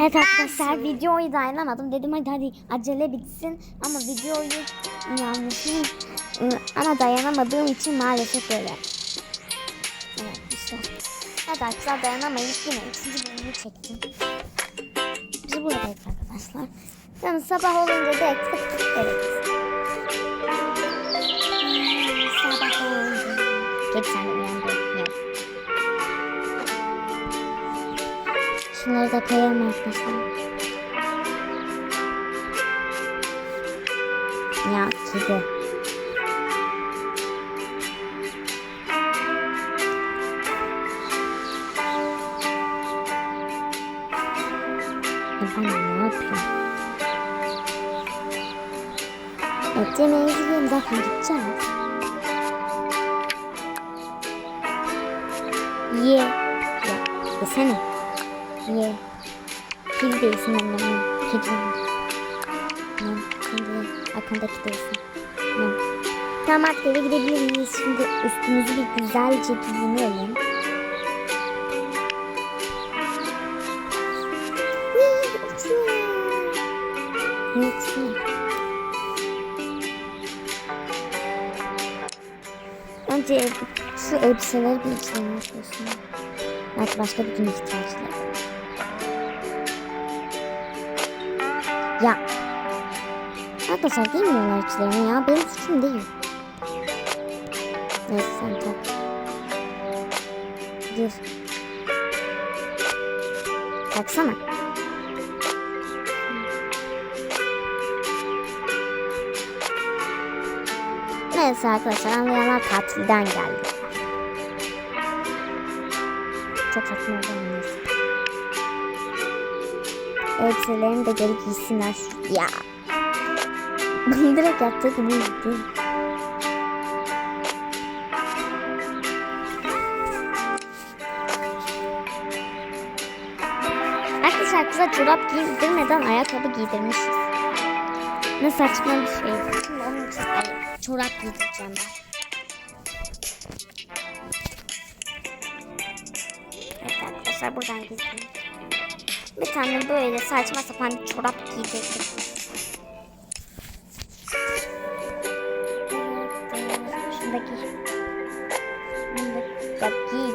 Evet arkadaşlar videoyu dayanamadım. Dedim hadi hadi acele bitsin. Ama videoyu yanlışım ama dayanamadığım için maalesef öyle. Evet işte. Evet arkadaşlar dayanamayıp yine ikinci bölümü çektim. Biz buradayız arkadaşlar. Yani sabah olunca direkt tık tık. Hmm, Sabah olunca. Geç sen de uyandın. Şunları da koyalım arkadaşlar. Ya kedi. Ben ne yapıyorum? Evet yemeğimizi yiyelim zaten gideceğiz. Ye. Ya yesene. Ye. Kedi değilsin ben ben. Kedi. Tamam. Şimdi arkandaki değilsin. Tamam. Tamam artık eve gidebilir miyiz? Şimdi üstümüzü bir güzelce giyinelim. Önce şu elbiseleri bir içine yapıyorsun. Belki başka bir gün ihtiyaçları. Ya. Arkadaşlar giymiyorlar içlerini ya. Benim suçum değil. Neyse sen tak. Gir. Taksana. Neyse arkadaşlar anlayanlar tatilden geldi. Çok saçma oldu. Elbiselerini de geri giysinler. Ya. Direkt yaptığı gibi değil. Arkadaşlar kıza çorap giydirmeden ayakkabı giydirmişiz. Ne saçma bir şey. Onun için ay, çorap giydireceğim ben. Evet arkadaşlar buradan gizleyeyim. Bir tane böyle saçma sapan çorap giydirdim. Şunu da giy.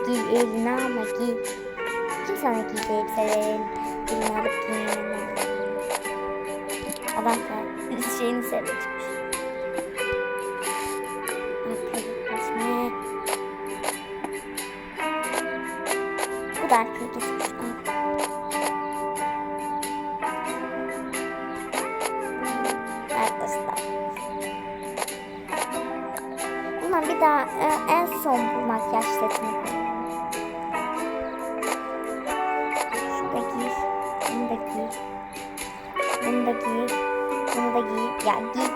Giy eline ama giy. Kim sana giydi elbiselerin? Elini alıp giymeni. Adam da şeyini kesme. Bu da arkayı kesmiş. Daha e, en son bu makyaj setini. Şunu da giy. Bunu da giy. Bunu da. Ya giy.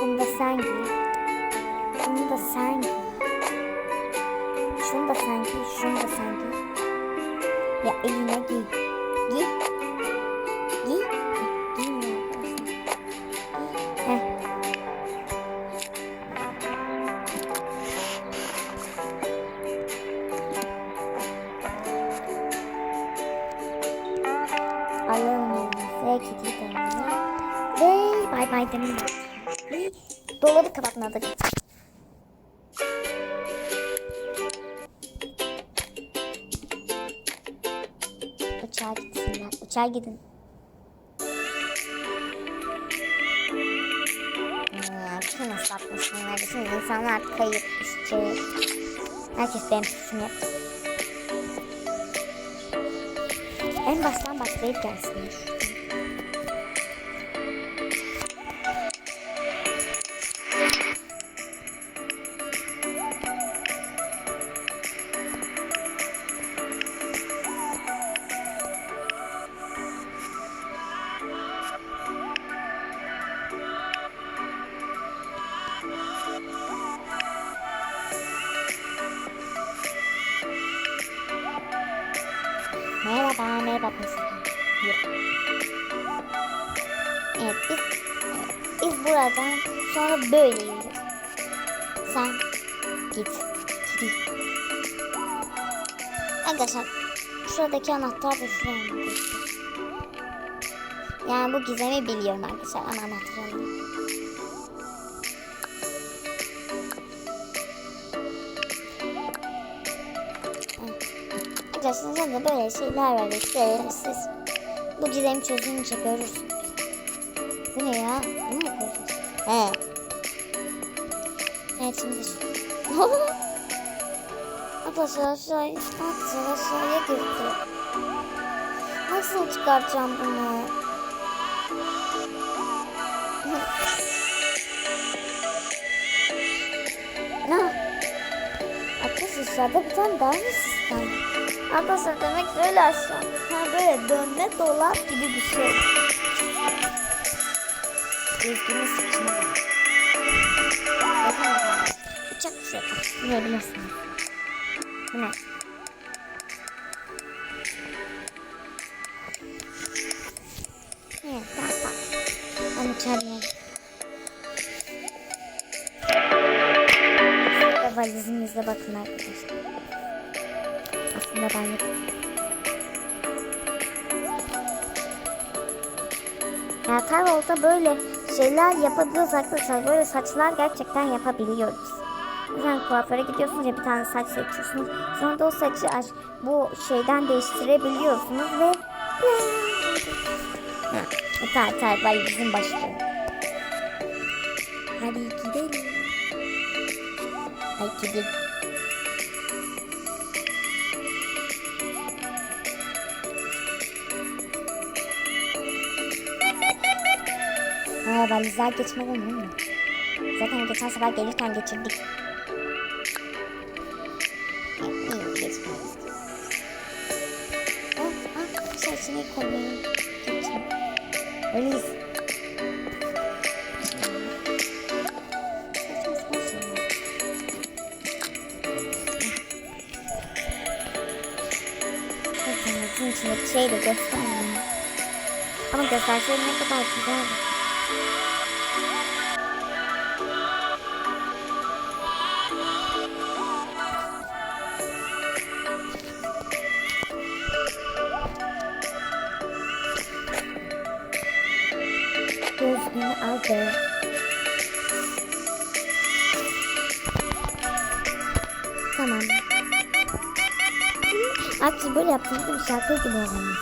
Bunu da sen giy. Bunu da sen giy. Şunu da sen giy. Şunu da sen giy. Ya eline. Giy. Giy. Ve dolabı kapatmadık. Uçağa gitsinler. Uçağa gidin. Kim ıslatmasınlar. Şimdi insanlar kayıp düşecek. Herkes benim. En baştan başlayıp gelsinler. Merhaba, merhaba. Evet, biz, biz buradan sonra böyle yürüyoruz. Sen git, git. Arkadaşlar şuradaki anahtar da şuraya Yani bu gizemi biliyorum arkadaşlar ama anahtarı Arkadaşlar sen de böyle şeyler var işte siz bu gizemi çözünce görürsünüz. Bu ne ya? Bunu mu koyacağız? He. Evet şimdi şu. Arkadaşlar aşağıya, aşağıya girdi. Nasıl çıkartacağım bunu? Aşağıda bir tane daha mı sistem? Arkadaşlar demek böyle aşağı. Ha böyle dönme dolap gibi bir şey. Arkadaşlar. Bıçak bir şey yapar. Görebilirsiniz. Bu ne? Evet, tamam. Ben içeriyim. Şurada valizimizde bakın arkadaşlar. Aslında ben yapayım. Ya Tarol'da böyle şeyler yapabiliyoruz arkadaşlar. Böyle saçlar gerçekten yapabiliyoruz. Sen kuaföre gidiyorsunuz ya bir tane saç seçiyorsunuz. Sonra da o saçı aç, bu şeyden değiştirebiliyorsunuz ve yeter yeter bizim başlıyor. Hadi gidelim. Hadi gidelim. Aa valizler geçmeden mi? Zaten geçen sefer gelirken geçirdik. Geçmeyiz. Ah ah koyayım. Geçin. Öyleyiz. I'm bir şey de göstermeyeyim. Ama gösterseydim ne kadar güzeldi. Gözlüğünü al Artık böyle yaptığımızda bir şarkı gibi olmamız.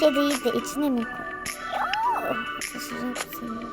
Kediyi de içine mi koy? Taşıyacak mısın?